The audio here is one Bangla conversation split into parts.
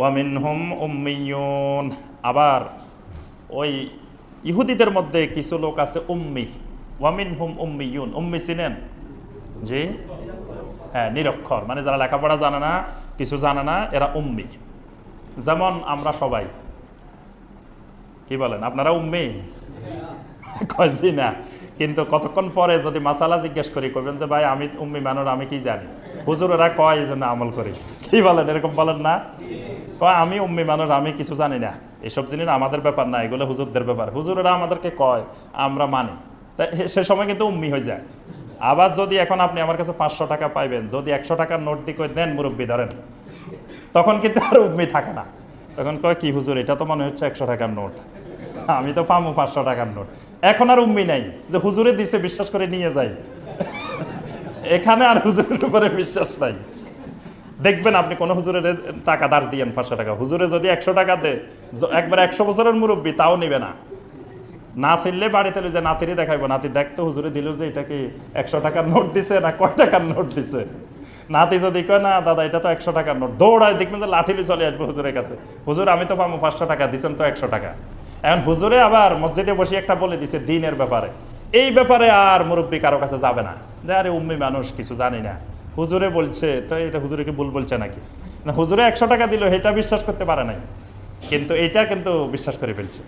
ওয়ামিন হুম উম্মিয়ুন। আবার ওই ইহুদিদের মধ্যে কিছু লোক আছে উম্মি। ওয়ামিন হুম উম্মিয়ুন। উম্মি চিনেন? জি? হ্যাঁ নিরক্ষর। মানে যারা লেখাপড়া জানে না, কিছু জানে না, এরা উম্মি। যেমন আমরা সবাই। কি বলেন, আপনারা উম্মি? কয়েছি না। কিন্তু কতক্ষণ পরে যদি মাসালা জিজ্ঞেস করি করবেন যে, ভাই, আমি উম্মি মানুষ, আমি কি জানি? হুজুরেরা কয় এই জন্য আমল করি। কি বলেন, এরকম বলেন না? কয়, আমি উম্মি মানুষ, আমি কিছু জানি না। এসব জিনিস আমাদের ব্যাপার না, এগুলো হুজুরদের ব্যাপার। হুজুরেরা আমাদেরকে কয়, আমরা মানি। তাই সে সময় কিন্তু উম্মি হয়ে যায়। আবার যদি এখন আপনি আমার কাছে পাঁচশো টাকা পাইবেন, যদি একশো টাকার নোট দিয়ে দেন মুরব্বী, ধরেন। তখন কিন্তু আর উম্মি থাকে না। তখন কয়, কি হুজুর, এটা তো মনে হচ্ছে একশো টাকার নোট। আমি তো পামো পাঁচশো টাকার নোট। এখন আর উম্মি নাই, যে হুজুরে দিছে, বিশ্বাস করে নিয়ে যাই এখানে আর হুজুরের উপরে বিশ্বাস নাই। দেখবেন আপনি কোনো হুজুরের টাকা ধার দিয়েন পাঁচশো টাকা। হুজুরে যদি একশো টাকা দে জ- একবার একশো বছরের মুরব্বী, তাও নিবে না। না চিনলে বাড়িতে যে নাতিরই দেখাইবো। নাতি দেখতো হুজুরে দিল যে এটা কি একশো টাকার নোট দিছে না কয় টাকার নোট দিছে? নাতি যদি কয়, না, দাদা, এটা তো একশো টাকার নোট। দৌড়ায় দেখবেন যে লাঠিলি চলে আসবে হুজুরের কাছে। হুজুর, আমি তো পাবো পাঁচশো টাকা দিচ্ছেন তো একশো টাকা। এখন হুজুরে আবার মসজিদে বসে একটা বলে দিছে দিনের ব্যাপারে। এই ব্যাপারে আর মুরব্বী কারও কাছে যাবে না। যে আরে, উম্মি মানুষ, কিছু জানি না। হুজুরে বলছে, তো এটা হুজুরে কি ভুল বলছে নাকি? না, হুজুরে একশো টাকা দিল, এটা বিশ্বাস করতে পারে নাই। কিন্তু এইটা কিন্তু বিশ্বাস করে ফেলছে।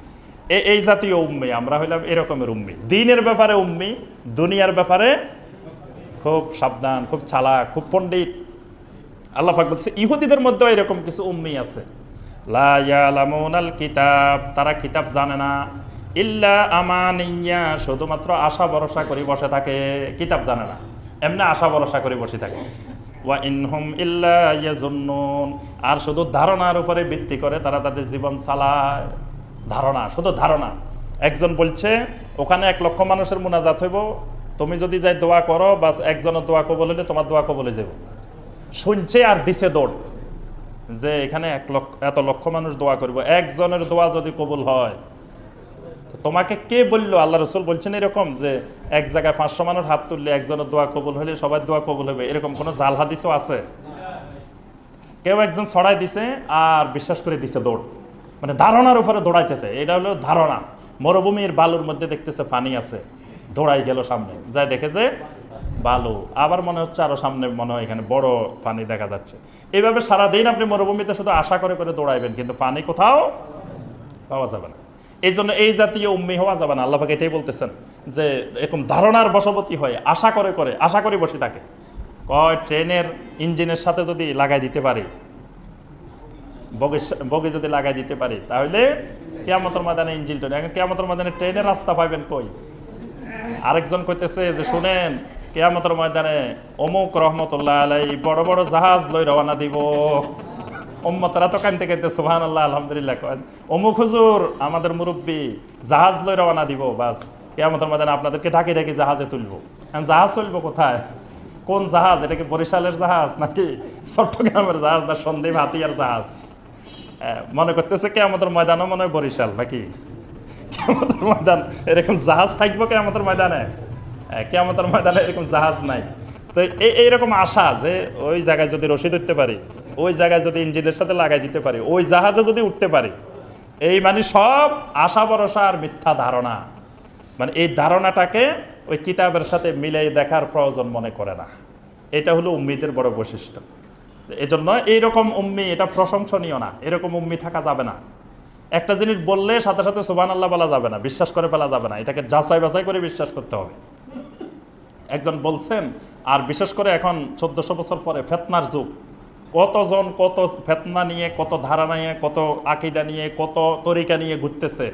এই জাতীয় উম্মি, আমরা হইলাম এরকমের উম্মি। দিনের ব্যাপারে উম্মি, দুনিয়ার ব্যাপারে খুব সাবধান, খুব চালাক, খুব পণ্ডিত। আল্লাহ পাক বলছে, ইহুদিদের মধ্যেও এরকম কিছু উম্মি আছে। কিতাব, তারা কিতাব জানে না। ইল্লা আমানিয়া, শুধুমাত্র আশা ভরসা করে বসে থাকে, কিতাব জানে না। এমনি আশা ভরসা করে বসে থাকে। ওয়া ইনহুম ইল্লা ইয়াজুন্নুন। আর শুধু ধারণার উপরে ভিত্তি করে তারা তাদের জীবন চালায়। ধারণা, শুধু ধারণা। একজন বলছে, ওখানে এক লক্ষ মানুষের মোনাজাত হইব। তুমি যদি যাই দোয়া করো, বাস একজনের দোয়া কবল হলে তোমার দোয়া কবলে যাব। শুনছে আর দিছে দৌড়। যে এখানে এক লক্ষ, এত লক্ষ মানুষ দোয়া করব। একজনের দোয়া যদি কবুল হয় তোমাকে কে বলল? আল্লাহ রসুল বলছেন এরকম যে এক জায়গায় পাঁচশো মানুষ হাত তুললে একজনের দোয়া কবুল হলে সবার দোয়া কবুল হবে। এরকম কোনো জাল হাদিসও আছে? কেউ একজন ছড়াই দিছে আর বিশ্বাস করে দিছে দৌড়। মানে ধারণার উপরে দৌড়াইতেছে। এটা হলো ধারণা। মরুভূমির বালুর মধ্যে দেখতেছে পানি আছে। দৌড়াই গেল সামনে। যাই দেখে যে বালু। আবার মনে হচ্ছে আরও সামনে মনে হয় এখানে বড় পানি দেখা যাচ্ছে। এইভাবে সারাদিন আপনি মরুভূমিতে শুধু আশা করে করে দৌড়াইবেন, কিন্তু পানি কোথাও পাওয়া যাবে না। এই জন্য এই জাতীয় উম্মি হওয়া যাবে না। আল্লাহকে এটাই বলতেছেন যে এরকম ধারণার বশবতী হয়ে আশা করে করে, আশা করে বসে থাকে। কয়, ট্রেনের ইঞ্জিনের সাথে যদি লাগাই দিতে পারি, বগির সা- বগি যদি লাগাই দিতে পারি, তাহলে কেয়ামতের ময়দানে ইঞ্জিনটা এখন কেয়ামতের ময়দানে ট্রেনের রাস্তা পাইবেন কই? আরেকজন কইতেছে যে, শুনেন, কেয়ামতের ময়দানে অমুক রহমতুল্লাহ আলাই বড় বড় জাহাজ লই রওনা দিব। ওম্মতরা তো কানতে কানতে সুহান আল্লাহ আলহামদুলিল্লাহ অমুক হুজুর আমাদের মুরব্বী জাহাজ লই রওনা দিব, বাস, কেয়ামতের ময়দানে আপনাদেরকে ঢাকি ঢাকি জাহাজে তুলবো। এখন জাহাজ চলবো কোথায়? কোন জাহাজ? এটা কি বরিশালের জাহাজ নাকি চট্টগ্রামের জাহাজ না সন্দেহ হাতিয়ার জাহাজ? মনে করতেছে কেয়ামতের ময়দানও মনে হয় বরিশাল নাকি? কেয়ামতের ময়দান, এরকম জাহাজ থাকব কেয়ামতের ময়দানে? কেয়ামতের ময়দানে এরকম জাহাজ নাই। তো এই এইরকম আশা যে ওই জায়গায় যদি রশি ধরতে পারি ওই জায়গায় যদি ইঞ্জিনের সাথে লাগাই দিতে পারি, ওই জাহাজে যদি উঠতে পারি, এই মানে সব আশা ভরসা আর মিথ্যা ধারণা। মানে এই ধারণাটাকে ওই কিতাবের সাথে মিলাই দেখার প্রয়োজন মনে করে না। এটা হলো উম্মিদের বড় বৈশিষ্ট্য। এজন্য এইরকম উম্মি, এটা প্রশংসনীয় না। এরকম উম্মি থাকা যাবে না। একটা জিনিস বললে সাথে সাথে সুবান আল্লাহ বলা যাবে না, বিশ্বাস করে ফেলা যাবে না। এটাকে যাচাই বাছাই করে বিশ্বাস করতে হবে। একজন বলছেন, আর বিশেষ করে এখন চোদ্দশো বছর পরে ফেতনার যুগ। কতজন কত ফেতনা নিয়ে, কত ধারা নিয়ে, কত আকিদা নিয়ে, কত তরিকা নিয়ে ঘুরতেছে?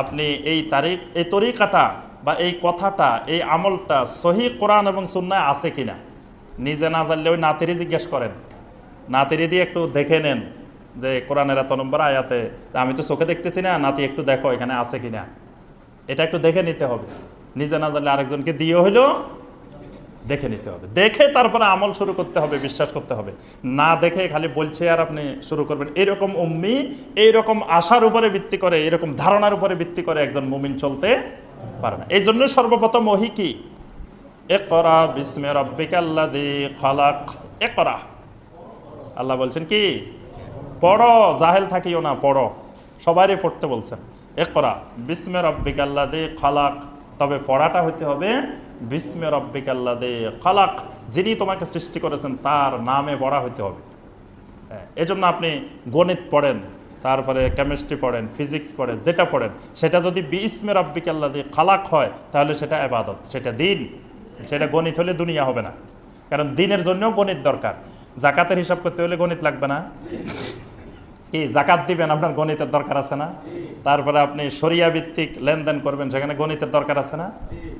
আপনি এই তারিখ, এই তরিকাটা বা এই কথাটা, এই আমলটা সহি কোরআন এবং সুন্নায় আছে কিনা? নিজে না জানলে ওই নাতিরি জিজ্ঞেস করেন। নাতিরি দিয়ে একটু দেখে নেন যে কোরআনের এত নম্বর আয়াতে, আমি তো চোখে দেখতেছি না, নাতি একটু দেখো এখানে আছে কিনা। এটা একটু দেখে নিতে হবে। নিজে না জানলে আরেকজনকে দিয়ে হইল দেখে নিতে হবে। দেখে তারপরে আমল শুরু করতে হবে, বিশ্বাস করতে হবে। না দেখে খালি বলছে আর আপনি শুরু করবেন। এরকম উম্মি এইরকম আশার উপরে ভিত্তি করে, এরকম ধারণার উপরে ভিত্তি করে একজন মুমিন চলতে পারে না। এই জন্য সর্বপ্রথম ওহি কি? একরা বিসমে রব্বিকাল্লাদি খালাক। একরা আল্লাহ বলছেন কি? পড়ো, জাহেল থাকিও না, পড়ো। সবারই পড়তে বলছেন। এ করা বিস্মে রব্বিক দে খালাক। তবে পড়াটা হইতে হবে বিস্মে রব্বিক দে খালাক যিনি তোমাকে সৃষ্টি করেছেন তার নামে পড়া হইতে হবে। হ্যাঁ, এজন্য আপনি গণিত পড়েন তারপরে কেমিস্ট্রি পড়েন ফিজিক্স পড়েন যেটা পড়েন সেটা যদি বিস্মে রব্বিক দিয়ে খালাক হয় তাহলে সেটা এবাদত সেটা দিন সেটা গণিত হলে দুনিয়া হবে না। কারণ দিনের জন্যও গণিত দরকার জাকাতের হিসাব করতে হলে গণিত লাগবে না। কি জাকাত দিবেন আপনার গণিতের দরকার আছে না? তারপরে আপনি সরিয়া ভিত্তিক লেনদেন করবেন সেখানে গণিতের দরকার আছে না?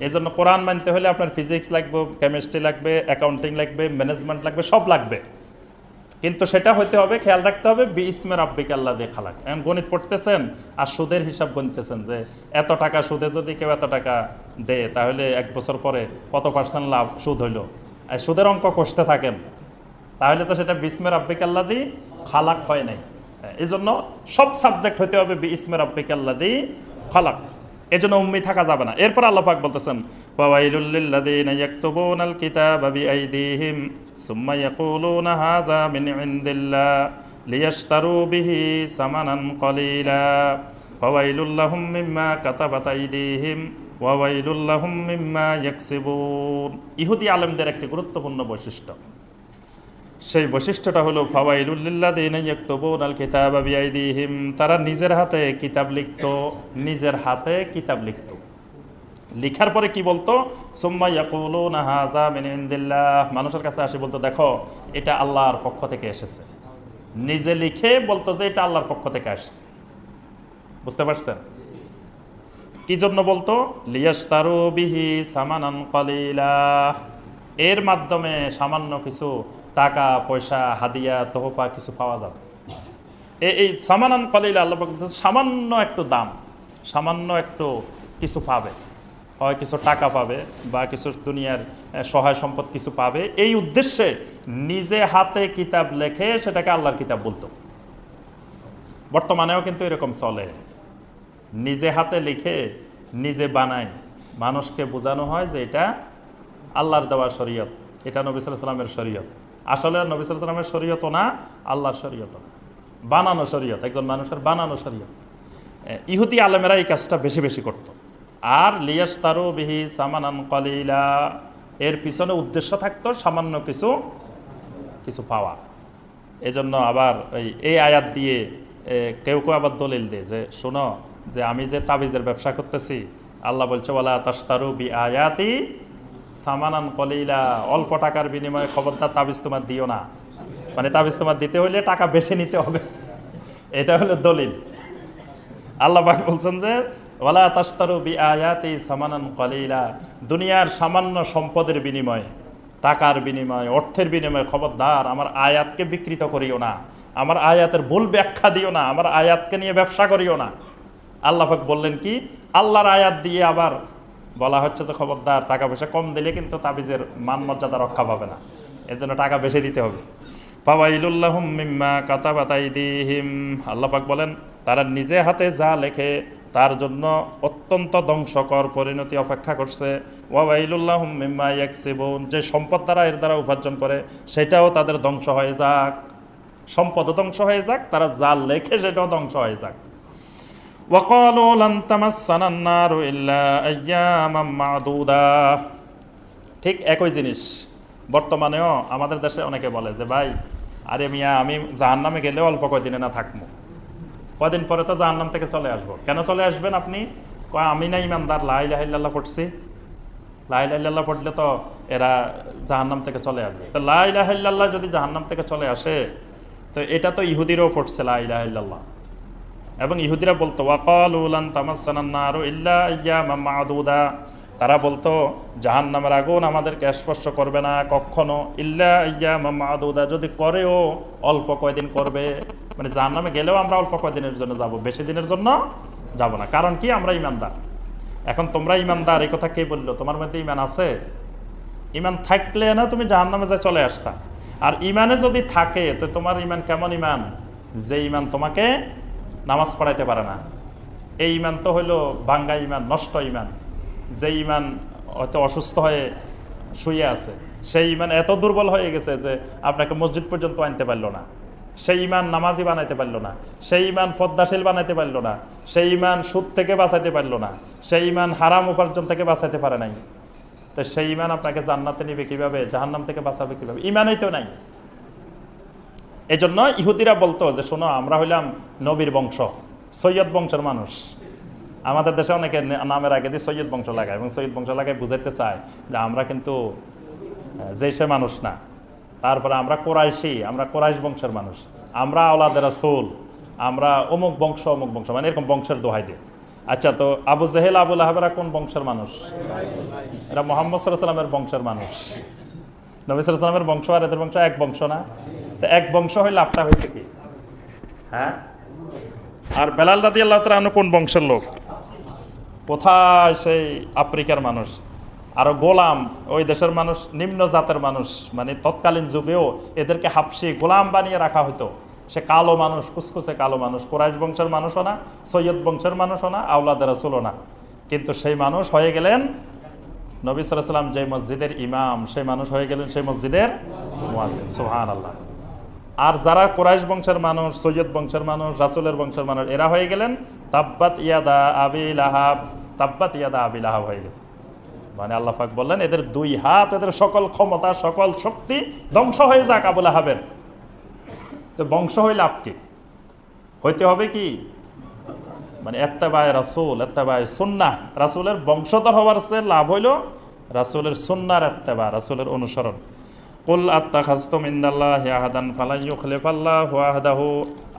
এই জন্য কোরআন মানতে হলে আপনার ফিজিক্স লাগবে কেমিস্ট্রি লাগবে অ্যাকাউন্টিং লাগবে ম্যানেজমেন্ট লাগবে সব লাগবে। কিন্তু সেটা হইতে হবে খেয়াল রাখতে হবে বি ইসমের আব্বিক আল্লাহ দিয়ে খালাক। এখন গণিত পড়তেছেন আর সুদের হিসাব গণতেছেন যে এত টাকা সুদে যদি কেউ এত টাকা দেয় তাহলে এক বছর পরে কত পার্সেন্ট লাভ সুদ হইল? আর সুদের অঙ্ক কষতে থাকেন তাহলে তো সেটা বিসমের আব্বিক আল্লাহ দি খালাক হয় নাই। এই জন্য সব সাবজেক্ট হইতে হবে বি আল্লাহ দি খালাক। এই উম্মি থাকা যাবে না। এরপর আল্লাহ পাক বলতেছেন কলিলা মিম্মা মিম্মা ইহুদি আলেমদের একটি গুরুত্বপূর্ণ বৈশিষ্ট্য। সেই বৈশিষ্ট্যটা হলো ফাওয়াইলুল্লিল্লাদিনাল কিতাব বিআইদিহিম। তারা নিজের হাতে কিতাব লিখতো, নিজের হাতে কিতাব লিখতো। লিখার পরে কি বলতো? সুম্মা ইয়াকুলুনা হাযা মিন ইনদিল্লাহ। মানুষের কাছে আসে বলতো, দেখো, এটা আল্লাহর পক্ষ থেকে এসেছে। নিজে লিখে বলতো যে, এটা আল্লাহর পক্ষ থেকে আসছে। বুঝতে পারছেন? কি জন্য বলতো? লিয়াস্তারু বিহি সামানান এর মাধ্যমে সামান্য কিছু টাকা, পয়সা, হাদিয়া, তোহফা কিছু পাওয়া যাবে। এই সামানান কলিলা আল্লাহ সামান্য একটু দাম, সামান্য একটু কিছু পাবে। হয় কিছু টাকা পাবে বা কিছু দুনিয়ার সহায় সম্পদ কিছু পাবে। এই উদ্দেশ্যে নিজে হাতে কিতাব লেখে সেটাকে আল্লাহর কিতাব বলতো। বর্তমানেও কিন্তু এরকম চলে। নিজে হাতে লিখে নিজে বানায়। মানুষকে বোঝানো হয় যে এটা আল্লাহর দেওয়া শরীয়ত। এটা নবী সাল্লামের শরীয়ত। আসলে নবী সাল্লামের শরীয়ত না, আল্লাহর শরীয়ত না। বানানো শরীয়ত, একজন মানুষের বানানো শরীয়ত। ইহুদি আলেমেরা এই কাজটা বেশি বেশি করত। আর লিয়াস তারু বিহি সামানান কলিলা, এর পিছনে উদ্দেশ্য থাকতো সামান্য কিছু কিছু পাওয়া। এজন্য আবার এই এই আয়াত দিয়ে কেউ কেউ আবার দলিল দেয় যে, শোনো, যে আমি যে তাবিজের ব্যবসা করতেছি, আল্লাহ বলছে বলা তাস্তারু বি আয়াতি সামানান কলিলা, অল্প টাকার বিনিময়ে খবরদার তাবিজ তোমার দিও না। মানে তাবিজ তোমার দিতে হইলে টাকা বেশি নিতে হবে। এটা হলো দলিল। আল্লাহ পাক বলছেন যে, ওয়ালা তাস্তারু বি আয়াতি সামানান কলিলা। দুনিয়ার সামান্য সম্পদের বিনিময়ে, টাকার বিনিময়ে, অর্থের বিনিময়ে খবরদার আমার আয়াতকে বিকৃত করিও না। আমার আয়াতের ভুল ব্যাখ্যা দিও না। আমার আয়াতকে নিয়ে ব্যবসা করিও না। আল্লাহাক বললেন কি? আল্লাহর আয়াত দিয়ে আবার বলা হচ্ছে যে খবরদার, টাকা পয়সা কম দিলে কিন্তু তাবিজের মান মর্যাদা রক্ষা পাবে না। এর জন্য টাকা বেশি দিতে হবে। ফাওয়াইলুল্লাহুম মিম্মা কাতাবাতাইদিহিম আল্লাহ পাক বলেন, তারা নিজে হাতে যা লেখে তার জন্য অত্যন্ত ধ্বংসকর পরিণতি অপেক্ষা করছে। ওয়াইলুল্লাহুম মিম্মা ইয়াকসিবুন। যে সম্পদ দ্বারা এর দ্বারা উপার্জন করে, সেটাও তাদের ধ্বংস হয়ে যাক। সম্পদ ধ্বংস হয়ে যাক, তারা যা লেখে সেটাও ধ্বংস হয়ে যাক। وقالوا لن تمسنا النار إلا أياما معدودة ঠিক একই জিনিস বর্তমানেও আমাদের দেশে অনেকে বলে যে ভাই আরে মিয়া আমি জাহান্নামে গেলে অল্প কয়দিনে না থাকবো কয়দিন পরে তো জাহান্নাম থেকে চলে আসবো কেন চলে আসবেন আপনি কয় আমি না ইমানদার লাই লাহিল্লাহ পড়ছি লাই লাহিল্লাহ পড়লে তো এরা জাহান্নাম থেকে চলে আসবে তো লাই লাহিল্লাহ যদি জাহান্নাম থেকে চলে আসে তো এটা তো ইহুদিরও পড়ছে লাই লাহিল্লাহ এবং ইহুদিরা বলতো, ওয়াকাল উলান তামাসান্নার ইল্লা তারা বলতো জাহান নামের আগুন আমাদেরকে স্পর্শ করবে না কখনো। ইল্লা ইয়ামা মাদুদা। যদি করেও অল্প কয়দিন করবে। মানে জাহান নামে গেলেও আমরা অল্প কয়দিনের জন্য যাব, বেশি দিনের জন্য যাব না। কারণ কি? আমরা ইমানদার। এখন তোমরা ইমানদার, এই কথা কে বলল? তোমার মধ্যে ইমান আছে? ইমান থাকলে না তুমি জাহান নামে যা চলে আসতা। আর ইমানে যদি থাকে, তো তোমার ইমান কেমন ইমান? যে ইমান তোমাকে নামাজ পড়াইতে পারে না। এই ইমান তো হইল বাঙ্গা ইমান নষ্ট ইমান যে ইমান হয়তো অসুস্থ হয়ে শুয়ে আছে, সেই ইমান এত দুর্বল হয়ে গেছে যে আপনাকে মসজিদ পর্যন্ত আনতে পারল না। সেই ইমান নামাজি বানাইতে পারল না, সেই ইমান পদ্মাশীল বানাইতে পারল না, সেই ইমান সুদ থেকে বাঁচাইতে পারল না, সেই ইমান হারাম উপার্জন থেকে বাঁচাইতে পারে নাই। তো সেই ইমান আপনাকে জান্নাতে নিবে কীভাবে, জাহান্নাম থেকে বাঁচাবে কীভাবে? ইমানই তো নাই। এই জন্য ইহুদিরা বলতো যে, শোনো, আমরা হইলাম নবীর বংশ, সৈয়দ বংশের মানুষ। আমাদের দেশে অনেকে নামের আগে দিয়ে সৈয়দ বংশ লাগায় এবং সৈয়দ বংশ লাগায় বুঝাইতে চায় যে, আমরা কিন্তু যে সে মানুষ না। তারপরে আমরা কোরাইশি, আমরা কোরাইশ বংশের মানুষ, আমরা আওলাদের সোল আমরা অমুক বংশ অমুক বংশ মানে এরকম বংশের দোহাই দিয়ে। আচ্ছা তো আবু জেহেল আবুল আহাবেরা কোন বংশের মানুষ? এরা মোহাম্মদ সাল্লামের বংশের মানুষ। নবী সাল্লামের বংশ আর এদের বংশ এক বংশ না? তো এক বংশ হইলে লাভটা হয়েছে কি? হ্যাঁ? আর বেলাল রাদি আল্লাহ তালা কোন বংশের লোক? কোথায় সেই আফ্রিকার মানুষ? আরও গোলাম, ওই দেশের মানুষ, নিম্ন জাতের মানুষ মানে তৎকালীন যুগেও এদেরকে হাফসি গোলাম বানিয়ে রাখা হতো সে কালো মানুষ, কুসকুসে কালো মানুষ, কোরাইশ বংশের মানুষও না, সৈয়দ বংশের মানুষও না, আওলাদের রাসূলও না। কিন্তু সেই মানুষ হয়ে গেলেন নবী সাল্লাম যে মসজিদের ইমাম, সেই মানুষ হয়ে গেলেন সেই মসজিদের সুবহান আল্লাহ আর যারা কোরাইশ বংশের মানুষ, সৈয়দ বংশের মানুষ, রাসুলের বংশের মানুষ, এরা হয়ে গেলেন তাব্বাত ইয়াদা আবিল আহাব তাব্বাত ইয়াদা আবিল আহাব হয়ে গেছে। মানে আল্লাহ পাক বললেন, এদের দুই হাত, এদের সকল ক্ষমতা, সকল শক্তি ধ্বংস হয়ে যাক আবুল আহাবের তো বংশ হইলে আপকে হইতে হবে কি? মানে এত্তাবায় রাসুল, এত্তাবায় সুন্না রাসুলের বংশধর হওয়ার সে লাভ হইল রাসুলের সুন্নার এত্তাবা, রাসুলের অনুসরণ। কুল আত্মা খাস্তম ইন্দাল্লাহ আহাদান ফালাইয়ু খলিফাল্লাহ আহাদাহু।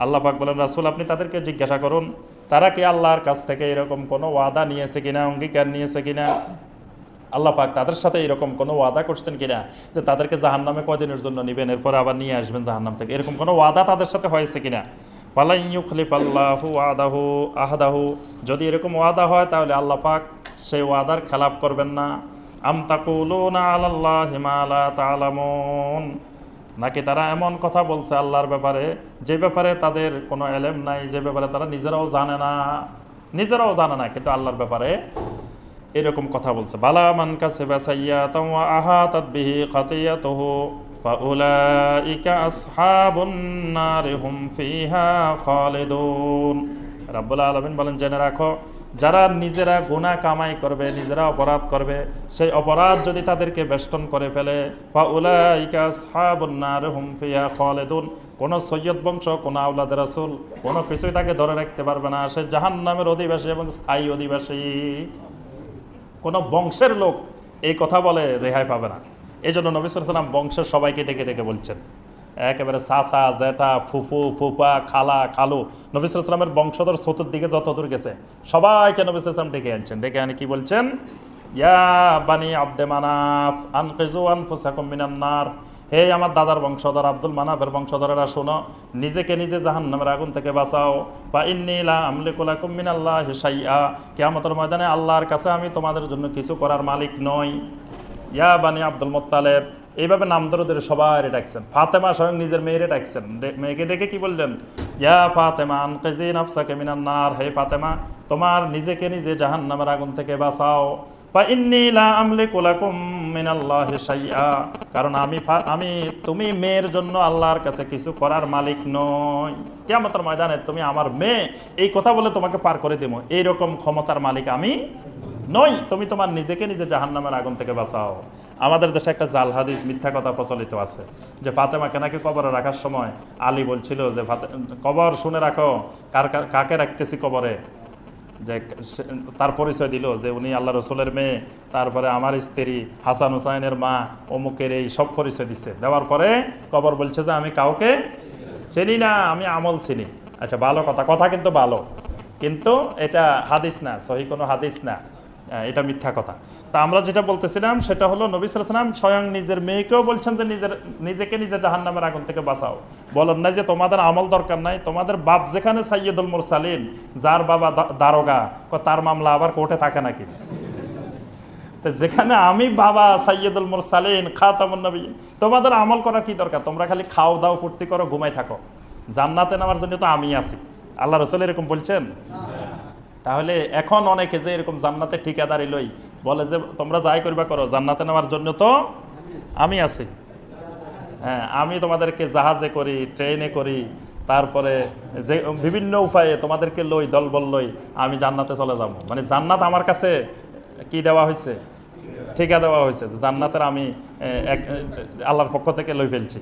আল্লাহ পাক বলেন, রাসুল, আপনি তাদেরকে জিজ্ঞাসা করুন, তারা কি আল্লাহর কাছ থেকে এরকম কোনো ওয়াদা নিয়েছে কিনা, অঙ্গীকার নিয়েছে কিনা? আল্লাহ পাক তাদের সাথে এরকম কোনো ওয়াদা করছেন কিনা? যে তাদেরকে জাহান্নামে কদিনের জন্য নেবেন, এরপরে আবার নিয়ে আসবেন জাহান্নাম থেকে। এরকম কোনো ওয়াদা তাদের সাথে হয়েছে কিনা? পালাইয়ু খলিফ আল্লাহু আদাহু আহাদাহু। যদি এরকম ওয়াদা হয়, তাহলে আল্লাহ পাক সেই ওয়াদার খেলাপ করবেন না। আম নাকি তারা এমন কথা বলছে আল্লাহর ব্যাপারে, যে ব্যাপারে তাদের কোনো এলেম নাই, যে ব্যাপারে তারা নিজেরাও জানে না। নিজেরাও জানে না, কিন্তু আল্লাহর ব্যাপারে এরকম কথা বলছে। বালা মান নার হুম ফিহা খালিদুন। রাব্বুল আলামিন বলেন, জেনে রাখো যারা নিজেরা গুনাহ কামাই করবে, নিজেরা অপরাধ করবে, সেই অপরাধ যদি তাদেরকে বেষ্টন করে ফেলে, ফাউলাইকা আসহাবুন নার হুম ফিহা খালিদুন। কোন সৈয়দ বংশ, কোন আওলাদ রাসূল, কোনো কিছুই তাকে ধরে রাখতে পারবে না। সে জাহান্নামের অধিবাসী এবং স্থায়ী অধিবাসী। কোনো বংশের লোক এই কথা বলে রেহাই পাবে না। এই জন্য নবী সাল্লাম বংশের সবাইকে ডেকে ডেকে বলছেন একেবারে সাসা জেঠা, ফুফু, ফুফা, খালা, খালু। নবী সাল্লামের বংশধর চতুর্দিকে যত দূর গেছে, সবাইকে নবী সাল্লাম ডেকে আনছেন। ডেকে আনি কি বলছেন? ইয়া বানি আব্দে মানাফ, আনকেজু আনফুসাকুম মিনান্নার হে আমার দাদার বংশধর আব্দুল মানাফের বংশধরেরা শোনো, নিজেকে নিজে জাহান নামের আগুন থেকে বাঁচাও। বা ইন্নিলা আমলিকুলাকুম মিনাল্লাহ সাইয়া কিয়ামতের ময়দানে আল্লাহর কাছে আমি তোমাদের জন্য কিছু করার মালিক নই। ইয়া বানি আব্দুল মোত্তালেব এইভাবে নাম ধরে ধরে সবাই ডাকছেন। ফাতেমা স্বয়ং নিজের মেয়েরে ডাকছেন। মেয়েকে ডেকে কি বললেন? ইয়া ফাতেমা, আনকেজি মিনান নার। হে ফাতেমা, তোমার নিজেকে নিজে জাহান জাহান্নামের আগুন থেকে বাঁচাও। বা ইন্নি লা আমলিকু লাকুম মিনাল্লাহি শাইআ। কারণ আমি আমি তুমি মেয়ের জন্য আল্লাহর কাছে কিছু করার মালিক নই। কিয়ামতের ময়দানে তুমি আমার মেয়ে, এই কথা বলে তোমাকে পার করে দেবো। এইরকম ক্ষমতার মালিক আমি নই তুমি তোমার নিজেকে নিজে জাহান্নামের আগুন থেকে বাঁচাও। আমাদের দেশে একটা জাল হাদিস মিথ্যা কথা প্রচলিত আছে যে ফাতেমাকে নাকি কবরে রাখার সময় আলী বলছিল যে কবর শুনে রাখো, কার কাকে রাখতেছি কবরে? যে তার পরিচয় দিল যে, উনি আল্লাহ রসুলের মেয়ে, তারপরে আমার স্ত্রী, হাসান হুসাইনের মা, অমুকের এই সব পরিচয় দিছে। দেওয়ার পরে কবর বলছে যে, আমি কাউকে চিনি না, আমি আমল চিনি। আচ্ছা ভালো কথা কথা কিন্তু ভালো। কিন্তু এটা হাদিস না, সহি কোনো হাদিস না। এটা মিথ্যা কথা। তা আমরা যেটা বলতেছিলাম, সেটা হলো নবী সালাম স্বয়ং নিজের মেয়েকেও বলছেন যে নিজের, নিজেকে নিজে জাহান্নামের আগুন থেকে বাঁচাও। বলেন না যে তোমাদের আমল দরকার নাই, তোমাদের বাপ যেখানে সাইয়দুল মুরসালিন, যার বাবা দারোগা তার মামলা আবার কোর্টে থাকে নাকি? যেখানে আমি বাবা সাইয়দুল মুরসালিন, খাতামুন নবী তোমাদের আমল করা কি দরকার? তোমরা খালি খাও দাও, ফুর্তি করো, ঘুমাই থাকো। জান্নাতে নেওয়ার জন্য তো আমি আছি। আল্লাহ রসুল এরকম বলছেন? তাহলে এখন অনেকে যে এরকম জান্নাতে ঠিকাদারি লই বলে যে তোমরা যাই করবা করো, জান্নাতে নেওয়ার জন্য তো আমি আছি। হ্যাঁ আমি তোমাদেরকে জাহাজে করি, ট্রেনে করি, তারপরে যে বিভিন্ন উপায়ে তোমাদেরকে লই, দলবল লই, আমি জান্নাতে চলে যাব। মানে জান্নাত আমার কাছে কি দেওয়া হয়েছে ঠিকা দেওয়া হয়েছে জান্নাতের আমি এক, আল্লাহর পক্ষ থেকে লই ফেলছি।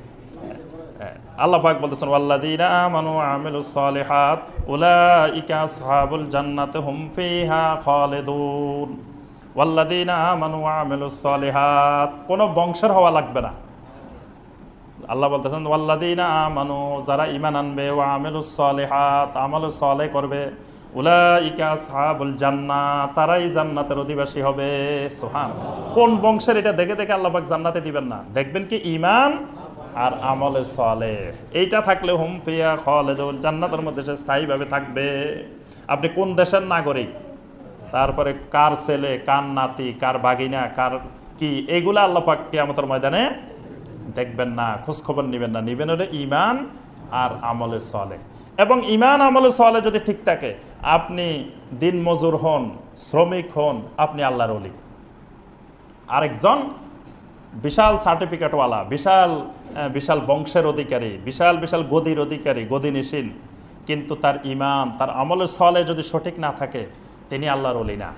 আল্লাহ পাক বলতেছেন, ওয়াল্লাযীনা আমানু আমিলুস সালিহাত, উলাইকা আসহাবুল হুম খালিদুন। আমানু আমিলুস সালিহাত, কোনো বংশের হওয়া লাগবে না। আল্লাহ বলতেছেন, ওয়াল্লাযীনা আমানু, যারা ঈমান আনবে, ওয়া আমিলুস সালিহাত আমালুস সালেহ করবে, উলাইকা আসহাবুল জান্নাত তারাই জান্নাতের অধিবাসী হবে। সুবহান কোন বংশের এটা দেখে দেখে আল্লাহ পাক জান্নাতে দিবেন না। দেখবেন কি, ঈমান আর আমলে সালেহ। এইটা থাকলে হুম ফিয়া খালিদুন জান্নাতের মধ্যে সে স্থায়ীভাবে থাকবে। আপনি কোন দেশের নাগরিক? তারপরে কার ছেলে, কার নাতি, কার বাগিনা, কার কি? এগুলা আল্লাহ পাক কিয়ামতের ময়দানে দেখবেন না, খোঁজখবর নেবেন না। নেবেন হলে ইমান আর আমলে চলে এবং ইমান আমলে চলে যদি ঠিক থাকে, আপনি দিন মজুর হন, শ্রমিক হন, আপনি আল্লাহর অলি আরেকজন বিশাল সার্টিফিকেটওয়ালা বিশাল বিশাল বংশের অধিকারী, বিশাল বিশাল গদির অধিকারী গদি নিশিন কিন্তু তার ইমান তার আমলের সলে যদি সঠিক না থাকে, তিনি আল্লাহর অলি না।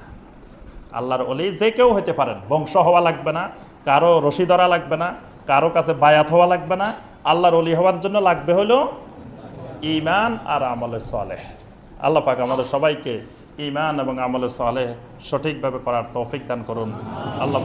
আল্লাহর অলি যে কেউ হতে পারেন। বংশ হওয়া লাগবে না, কারও রশি ধরা লাগবে না, কারও কাছে বায়াত হওয়া লাগবে না। আল্লাহর অলি হওয়ার জন্য লাগবে হলো ইমান আর আমলে সলেহ আল্লাহ পাক আমাদের সবাইকে ইমান এবং আমলে সলেহ সঠিকভাবে করার তৌফিক দান করুন। আল্লাহ